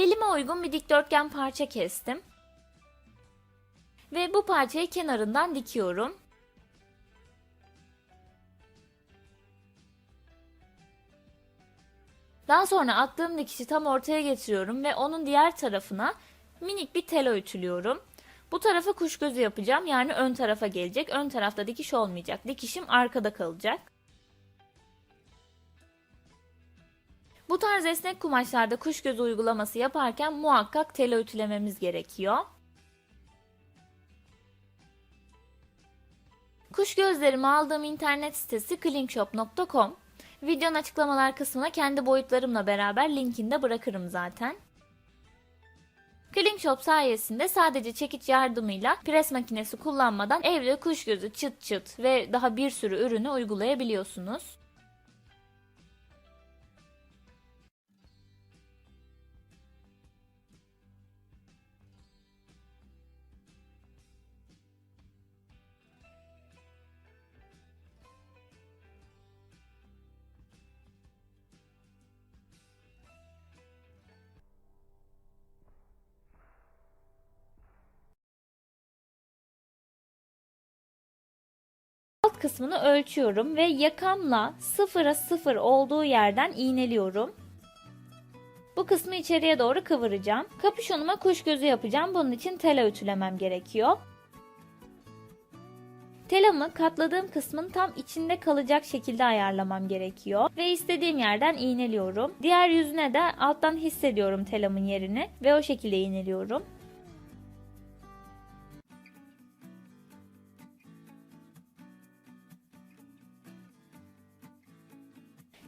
Belime uygun bir dikdörtgen parça kestim. Ve bu parçayı kenarından dikiyorum. Daha sonra attığım dikişi tam ortaya getiriyorum ve onun diğer tarafına minik bir tel ütülüyorum. Bu tarafa kuş gözü yapacağım yani ön tarafa gelecek. Ön tarafta dikiş olmayacak. Dikişim arkada kalacak. Tarz esnek kumaşlarda kuş gözü uygulaması yaparken muhakkak tel ütülememiz gerekiyor. Kuş gözlerimi aldığım internet sitesi clinkshop.com. Videonun açıklamalar kısmına kendi boyutlarımla beraber linkini de bırakırım zaten. Clean Shop sayesinde sadece çekiç yardımıyla pres makinesi kullanmadan evde kuş gözü çıt çıt ve daha bir sürü ürünü uygulayabiliyorsunuz. Alt kısmını ölçüyorum ve yakamla sıfıra sıfır olduğu yerden iğneliyorum. Bu kısmı içeriye doğru kıvıracağım. Kapüşonuma kuş gözü yapacağım. Bunun için tela ütülemem gerekiyor. Telamı katladığım kısmın tam içinde kalacak şekilde ayarlamam gerekiyor. Ve istediğim yerden iğneliyorum. Diğer yüzüne de alttan hissediyorum telamın yerini ve o şekilde iğneliyorum.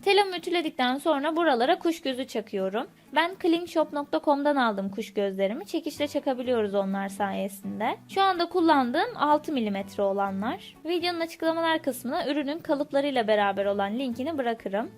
Telamı ütüledikten sonra buralara kuş gözü çakıyorum. Ben clinkshop.com'dan aldım kuş gözlerimi. Çekişle çakabiliyoruz onlar sayesinde. Şu anda kullandığım 6 mm olanlar. Videonun açıklamalar kısmına ürünün kalıplarıyla beraber olan linkini bırakırım.